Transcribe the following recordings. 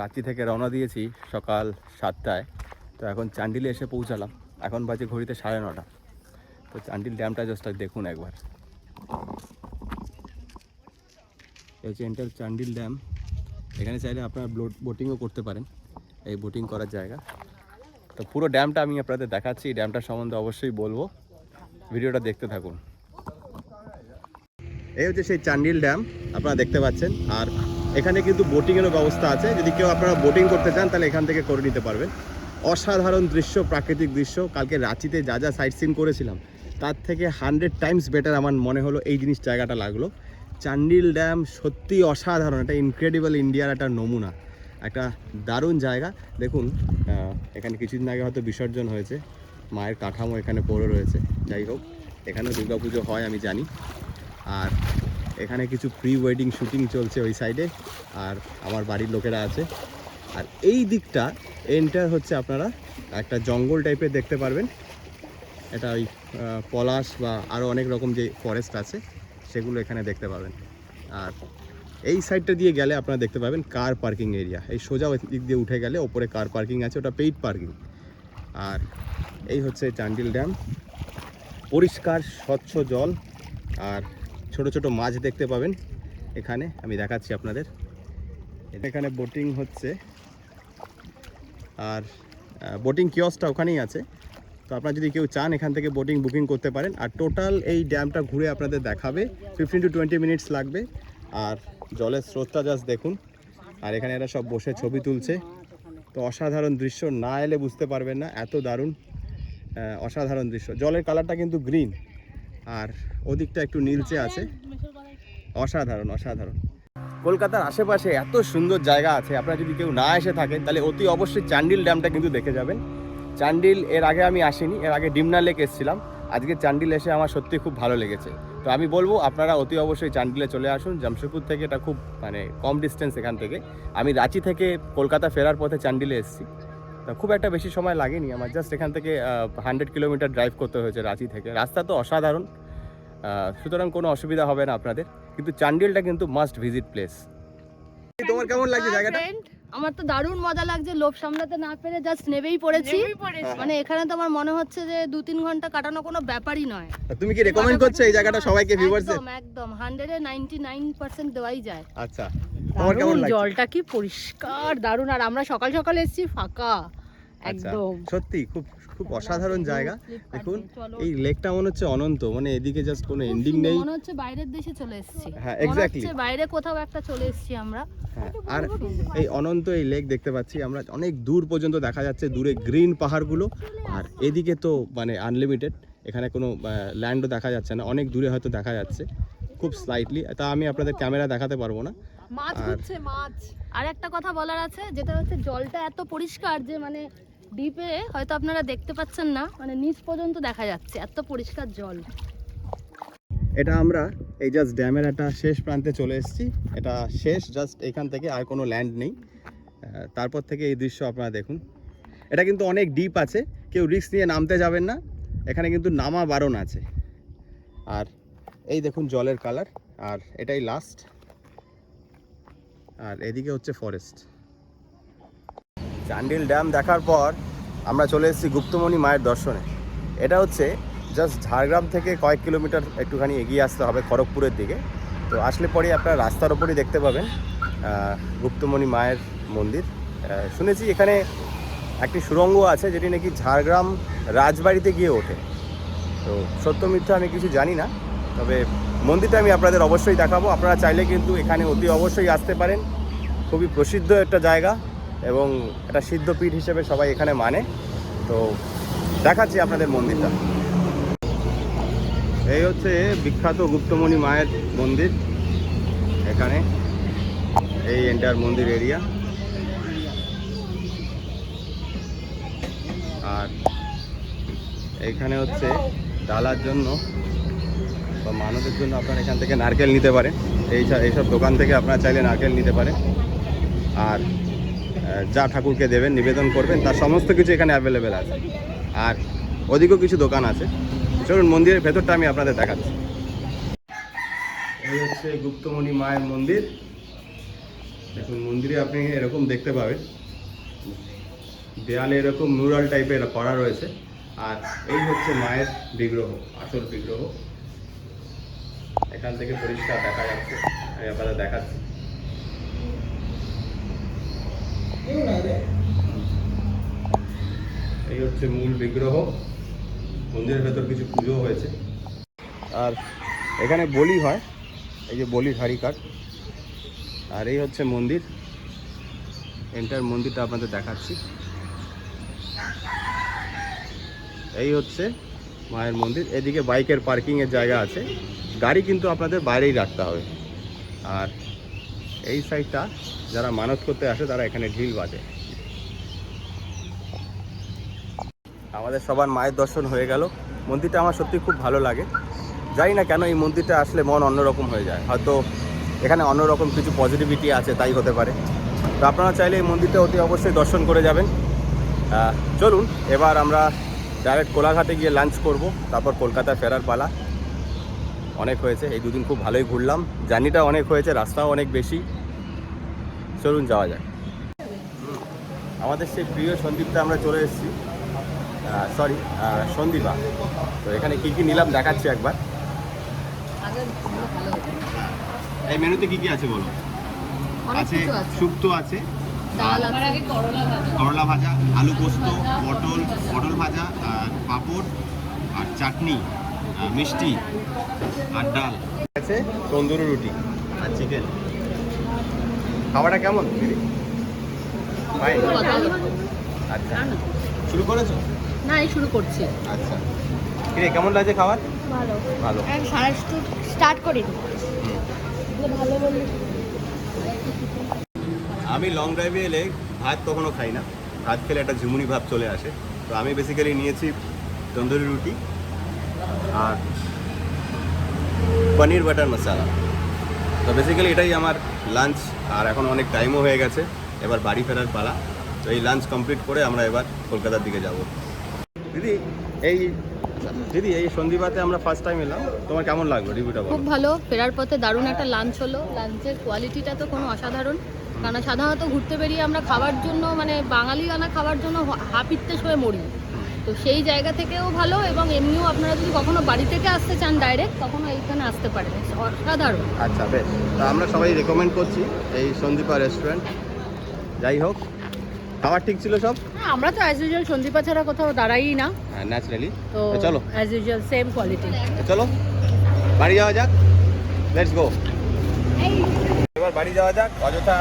রাঁচি থেকে রওনা দিয়েছি সকাল সাতটায়। তো এখন চান্ডিলে এসে পৌঁছালাম। এখন বাজে ঘড়িতে সাড়ে নটা। তো চান্ডিল ড্যামটা জাস্ট দেখুন একবার। এই এন্টার চান্ডিল ড্যাম। এখানে চাইলে আপনারা বোটিংও করতে পারেন। এই বোটিং করার জায়গা। তো পুরো ড্যামটা আমি আপনাদের দেখাচ্ছি। এই ড্যামটার সম্বন্ধে অবশ্যই বলব। ভিডিওটা দেখতে থাকুন। এই হচ্ছে সেই চান্ডিল ড্যাম। আপনারা দেখতে পাচ্ছেন। আর এখানে কিন্তু বোটিংয়েরও ব্যবস্থা আছে। যদি কেউ আপনারা বোটিং করতে চান, তাহলে এখান থেকে করে নিতে পারবেন। অসাধারণ দৃশ্য, প্রাকৃতিক দৃশ্য। কালকে রাঁচিতে যা যা সাইট সিন করেছিলাম, তার থেকে হান্ড্রেড টাইমস বেটার আমার মনে হলো এই জিনিস জায়গাটা লাগল। চান্ডিল ড্যাম সত্যি অসাধারণ, একটা ইনক্রেডিবল ইন্ডিয়ার একটা নমুনা, একটা দারুণ জায়গা। দেখুন এখানে কিছুদিন আগে হয়তো বিসর্জন হয়েছে, মায়ের কাঠামো এখানে পড়ে রয়েছে। যাই হোক, এখানেও দুর্গাপুজো হয়, আমি জানি। আর এখানে কিছু প্রি ওয়েডিং শুটিং চলছে ওই সাইডে আর আমার বাড়ির লোকেরা আছে। আর এই দিকটা এন্টার হচ্ছে আপনারা একটা জঙ্গল টাইপের দেখতে পারবেন। এটা ওই পলাশ বা আরও অনেক রকম যে ফরেস্ট আছে, সেগুলো এখানে দেখতে পাবেন। আর এই সাইডটা দিয়ে গেলে আপনারা দেখতে পাবেন কার পার্কিং এরিয়া এই সোজা দিক দিয়ে উঠে গেলে ওপরে কার পার্কিং আছে, ওটা পেইড পার্কিং আর এই হচ্ছে চান্ডিল ড্যাম পরিষ্কার, স্বচ্ছ জল। আর ছোট ছোট মাছ দেখতে পাবেন। এখানে আমি দেখাচ্ছি আপনাদের। এখানে বোটিং হচ্ছে। আর বোটিং কিয়সটা ওখানেই আছে। তো আপনারা যদি কেউ চান এখান থেকে বোটিং বুকিং করতে পারেন। আর টোটাল এই ড্যামটা ঘুরে আপনাদের দেখাবে। ফিফটিন টু টোয়েন্টি মিনিটস লাগবে। আর জলের স্রোতটা জাস্ট দেখুন। আর এখানে এরা সব বসে ছবি তুলছে। তো অসাধারণ দৃশ্য। না এলে বুঝতে পারবেন না। এত দারুণ অসাধারণ দৃশ্য। জলের কালারটা কিন্তু গ্রিন আর ওদিকটা একটু নীলচে আছে। অসাধারণ অসাধারণ। কলকাতার আশেপাশে এত সুন্দর জায়গা আছে, আপনারা যদি কেউ না এসে থাকেন, তাহলে অতি অবশ্যই চান্ডিল ড্যামটা কিন্তু দেখে যাবেন। চান্ডিল এর আগে আমি আসিনি, এর আগে ডিমনা লেক এসেছিলাম। আজকে চান্ডিল এসে আমার সত্যি খুব ভালো লেগেছে। তো আমি বলব, আপনারা অতি অবশ্যই চান্ডিলে চলে আসুন, জামশেদপুর থেকে এটা খুব মানে কম ডিস্টেন্স এখান থেকে। আমি রাঁচি থেকে কলকাতা ফেরার পথে চান্ডিলে এসেছি। তা খুব একটা বেশি সময় লাগেনি আমার জাস্ট এখান থেকে হান্ড্রেড কিলোমিটার ড্রাইভ করতে হয়েছে রাঁচি থেকে। রাস্তা তো অসাধারণ সুতরাং কোনো অসুবিধা হবে না আপনাদের কিন্তু চান্ডিলটা কিন্তু মাস্ট ভিজিট প্লেস তোমার কেমন লাগছে জায়গাটা? আমার তো দারুণ মজা লাগছে লোভ সামলাতে না পেরে জাস্ট নেবেই পড়েছি। মানে এখানে তো আমার মনে হচ্ছে যে দু তিন ঘণ্টা কাটানো কোনো ব্যাপারই নয়। তুমি কি রেকমেন্ড করছ এই জায়গাটা সবাইকে ভিউয়ার্সদের একদম একদম হান্ড্রেডে নাইনটি নাইন পার্সেন্ট দেওয়াই যায়। আচ্ছা। দারুণ জলটা কি পরিষ্কার দারুণ। আর আমরা সকাল সকাল এসেছি ফাঁকা আচ্ছা, একদম। সত্যি খুব খুব অসাধারণ জায়গা। দেখুন এই লেকটা মনে হচ্ছে অনন্ত মানে এদিকে জাস্ট কোনো এন্ডিং নেই। মনে হচ্ছে বাইরের দেশে চলে এসেছি। হ্যাঁ. হচ্ছে বাইরে কোথাও একটা চলে এসেছি আমরা। হ্যাঁ, আর এই অনন্ত এই লেক দেখতে পাচ্ছি আমরা অনেক দূর পর্যন্ত দেখা যাচ্ছে দূরে গ্রিন পাহাড়গুলো। আর এদিকে তো মানে আনলিমিটেড এখানে কোনো ল্যান্ডও দেখা যাচ্ছে না অনেক দূরে হয়তো দেখা যাচ্ছে খুব স্লাইটলি তা আমি আপনাদের ক্যামেরা দেখাতে পারব না। মাছ হচ্ছে মাছ। আর একটা কথা বলার আছে যেটা হচ্ছে জলটা এত পরিষ্কার যে মানে ডিপে হয়তো আপনারা দেখতে পাচ্ছেন না মানে নিচ পর্যন্ত দেখা যাচ্ছে এত পরিষ্কার জল। এটা আমরা এই জাস্ট ড্যামের একটা শেষ প্রান্তে চলে এসেছি। এটা শেষ জাস্ট এখান থেকে আর কোনো ল্যান্ড নেই। তারপর থেকে এই দৃশ্য আপনারা দেখুন। এটা কিন্তু অনেক ডিপ আছে কেউ রিস্ক নিয়ে নামতে যাবেন না। এখানে কিন্তু নামা বারণ আছে। আর এই দেখুন জলের কালার আর এটাই লাস্ট আর এদিকে হচ্ছে ফরেস্ট চান্ডিল ড্যাম দেখার পর আমরা চলে এসেছি গুপ্তমণি মায়ের দর্শনে। এটা হচ্ছে জাস্ট ঝাড়গ্রাম থেকে কয়েক কিলোমিটার একটুখানি এগিয়ে আসতে হবে খড়গপুরের দিকে। তো আসলে পরেই আপনারা রাস্তার ওপরই দেখতে পাবেন গুপ্তমণি মায়ের মন্দির। শুনেছি এখানে একটি সুড়ঙ্গ আছে যেটি নাকি ঝাড়গ্রাম রাজবাড়িতে গিয়ে ওঠে। তো সত্য মিথ্যা আমি কিছু জানি না। তবে মন্দিরটা আমি আপনাদের অবশ্যই দেখাবো। আপনারা চাইলে কিন্তু এখানে অতি অবশ্যই আসতে পারেন। খুবই প্রসিদ্ধ একটা জায়গা এবং একটা সিদ্ধপীঠ হিসেবে সবাই এখানে মানে। তো দেখাচ্ছি আপনাদের মন্দিরটা। এই হচ্ছে বিখ্যাত গুপ্তমণি মায়ের মন্দির এখানে। এই এন্টার মন্দির এরিয়া। আর এইখানে হচ্ছে ডালার জন্য বা মানুষের জন্য আপনারা এখান থেকে নারকেল নিতে পারেন। এই এইসব দোকান থেকে আপনারা চাইলে নারকেল নিতে পারেন। আর যা ঠাকুরকে দেবেন, নিবেদন করবেন, তার সমস্ত কিছু এখানে অ্যাভেলেবেল আছে। আর ওদিকেও কিছু দোকান আছে। চলুন, মন্দিরের ভেতরটা আমি আপনাদের দেখাচ্ছি। এই হচ্ছে গুপ্তমণি মায়ের মন্দির। দেখুন, মন্দিরে আপনি এরকম দেখতে পাবেন। দেয়ালে এরকম নুরাল টাইপের করা রয়েছে। আর এই হচ্ছে মায়ের বিগ্রহ, আসল বিগ্রহ। এখান থেকে পরিষ্কার দেখা যাচ্ছে। আমি আপনাদের দেখাচ্ছি। এই হচ্ছে মূল বিগ্রহ। মন্দিরের ভেতর কিছু পুজো হয়েছে। আর এখানে বলি হয় এই যে বলির হাড়ি কাঠ আর এই হচ্ছে মন্দির। এন্টার মন্দিরটা আপনাদের দেখাচ্ছি। এই হচ্ছে মায়ের মন্দির। এদিকে বাইকের পার্কিংয়ের জায়গা আছে। গাড়ি কিন্তু আপনাদের বাইরেই রাখতে হবে। আর এই সাইডটা যারা মানত করতে আসে, তারা এখানে ঢিল বাজে। আমাদের সবার মায়ের দর্শন হয়ে গেল। মন্দিরটা আমার সত্যি খুব ভালো লাগে। জানি না কেন এই মন্দিরটা আসলে মন অন্যরকম হয়ে যায়। হয়তো এখানে অন্যরকম কিছু পজিটিভিটি আছে, তাই হতে পারে। তো আপনারা চাইলে এই মন্দিরটা অতি অবশ্যই দর্শন করে যাবেন। চলুন, এবার আমরা ডাইরেক্ট কোলাঘাটে গিয়ে লাঞ্চ করব, তারপর কলকাতা ফেরার পালা। অনেক হয়েছে এই দুদিন খুব ভালোই ঘুরলাম। জার্নিটা অনেক হয়েছে রাস্তাও অনেক বেশি। চলুন যাওয়া যাক। আমাদের সেই প্রিয় সন্দীপটা আমরা চলে এসেছি। সরি সন্দীপা। তো এখানে কি কি নিলাম দেখাচ্ছি একবার। এই মেনুতে কি কি আছে বলো? আছে শুক্তো আছে। করলা ভাজা আলু পোস্ত পটল পটল ভাজা আর পাঁপড় আর চাটনি। মিষ্টি আর ডাল। আছে তন্দুরি রুটি আর চিকেন খাবারটা কেমন দিদি? আচ্ছা। শুরু করেছ? না এই শুরু করছি। আচ্ছা। কিরে কেমন লাগছে খাবার? ভালো। ভালো। স্টার্ট করি। ভালো বললি আমি লং ড্রাইভে এলে ভাত কখনো খাই না। ভাত খেলে একটা ঝুমুনি ভাব চলে আসে। তো আমি বেসিক্যালি নিয়েছি তন্দুরি রুটি আর পনির বাটার মশালা। তো বেসিক্যালি এটাই আমার লাঞ্চ আর এখন অনেক টাইমও হয়ে গেছে এবার বাড়ি ফেরার পালা। তো এই লাঞ্চ কমপ্লিট করে আমরা এবার কলকাতার দিকে যাব। দিদি এই দিদি এই সন্ধিবাতে আমরা ফার্স্ট টাইম এলাম। তোমার কেমন লাগল রিভিউটা খুব ভালো ফেরার পথে দারুণ একটা লাঞ্চ হলো। লাঞ্চের কোয়ালিটিটা তো কোনো অসাধারণ। কারণ সাধারণত ঘুরতে বেরিয়ে আমরা খাবার জন্য মানে বাঙালি আনা খাবার জন্য হাপিত্তেশ হয়ে মরি। তো সেই জায়গা থেকেও ভালো এবং এমনিও আপনারা যদি কখনো বাড়ি থেকে আসতে চান ডাইরেক্ট তখনও এইখানে আসতে পারেন। অসাধারণ। আচ্ছা বেশ। তা আমরা সবাই রেকমেন্ড করছি এই সন্দীপা রেস্টুরেন্ট যাই হোক খাবার ঠিক ছিল সব? হ্যাঁ, আমরা তো অ্যাজ ইউজুয়াল সন্দীপা ছাড়া কোথাও দাঁড়াই না। হ্যাঁ ন্যাচারালি তো তো চলো। অ্যাজ ইউজুয়াল সেম কোয়ালিটি চলো বাড়ি যাওয়া যাক। লেটস গো এবার বাড়ি যাওয়া যাক। অযথা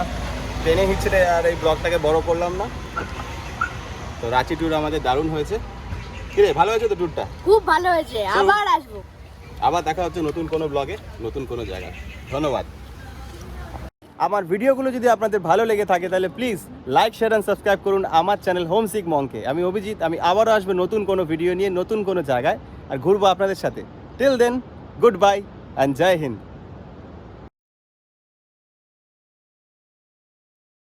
ট্রেনে হিচড়ে আর এই ব্লগটাকে বড় করলাম না। তো রাঁচি ট্যুর আমাদের দারুণ হয়েছে। কিরে ভালো হয়েছে তো ট্যুরটা খুব ভালো হয়েছে আবার আসব। আবার দেখা হচ্ছে নতুন কোনো ব্লগে নতুন কোনো জায়গায়। ধন্যবাদ। আমার ভিডিওগুলো যদি আপনাদের ভালো লেগে থাকে তাহলে please like share and subscribe করুন আমার চ্যানেল হোম সিক মংকে আমি অভিজিৎ আমি আবারও আসব নতুন কোনো ভিডিও নিয়ে নতুন কোনো জায়গায় আর ঘুরবো আপনাদের সাথে। Till then good bye and Joy Hind